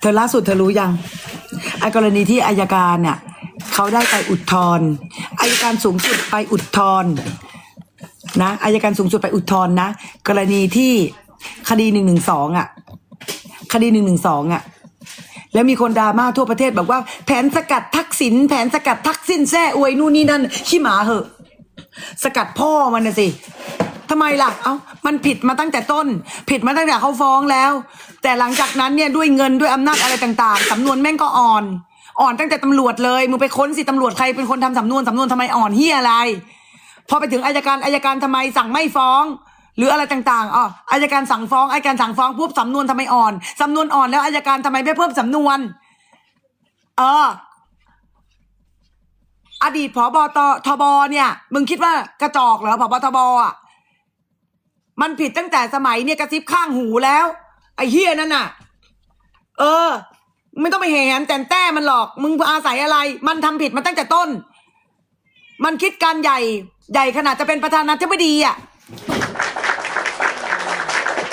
เธอล่าสุดเธอรู้ยังไอ้กรณีที่อายการเนี่ยเขาได้ไปอุทธรณ์อายการสูงสุดไปอุทธรณ์นะอายการสูงสุดไปอุทธรณ์นะ กรณีที่คดีหนึ่งหนึ่งสองอะ คดีหนึ่งหนึ่งสองอะ แล้วมีคนดราม่าทั่วประเทศบอกว่า แผนสกัดทักษิณแผนสกัดทักษิณแซ่อวยนู่นนี่นั่นขี้หมาเหอะ สกัดพ่อมันนะสิ ทำไมล่ะ เอ้า มันผิดมาตั้งแต่ต้น ผิดมาตั้งแต่เขาฟ้องแล้ว แต่หลังจากนั้นเนี่ยด้วยเงินด้วยอำนาจอะไรต่างๆสำนวนแม่งก็อ่อน อ่อนตั้งแต่ตำรวจเลย มึงไปค้นสิตำรวจใครเป็นคนทำสำนวนสำนวนทำไมอ่อนเฮียอะไร พอไปถึงอายการอายการทำไมสั่งไม่ฟ้อง หรืออะไรต่างๆอ๋ออายการสั่งฟ้องอายการสั่งฟ้องปุ๊บสำนวนทำไมอ่อนสำนวนอ่อนแล้วอายการทำไมไม่เพิ่มสำนวน เอออดีตผบตทบเนี่ย มึงคิดว่ากระจอกเหรอผบทบอะ มันผิดตั้งแต่สมัยเนี่ยกระซิบข้างหูแล้ว ไอ้เฮียนั่นน่ะ เออไม่ต้องไปแหนแต่นแต้มันหรอก มึงอาศัยอะไร มันทำผิดมาตั้งแต่ต้น มันคิดการใหญ่ ใหญ่ขนาดจะเป็นประธานาธิบดีอะ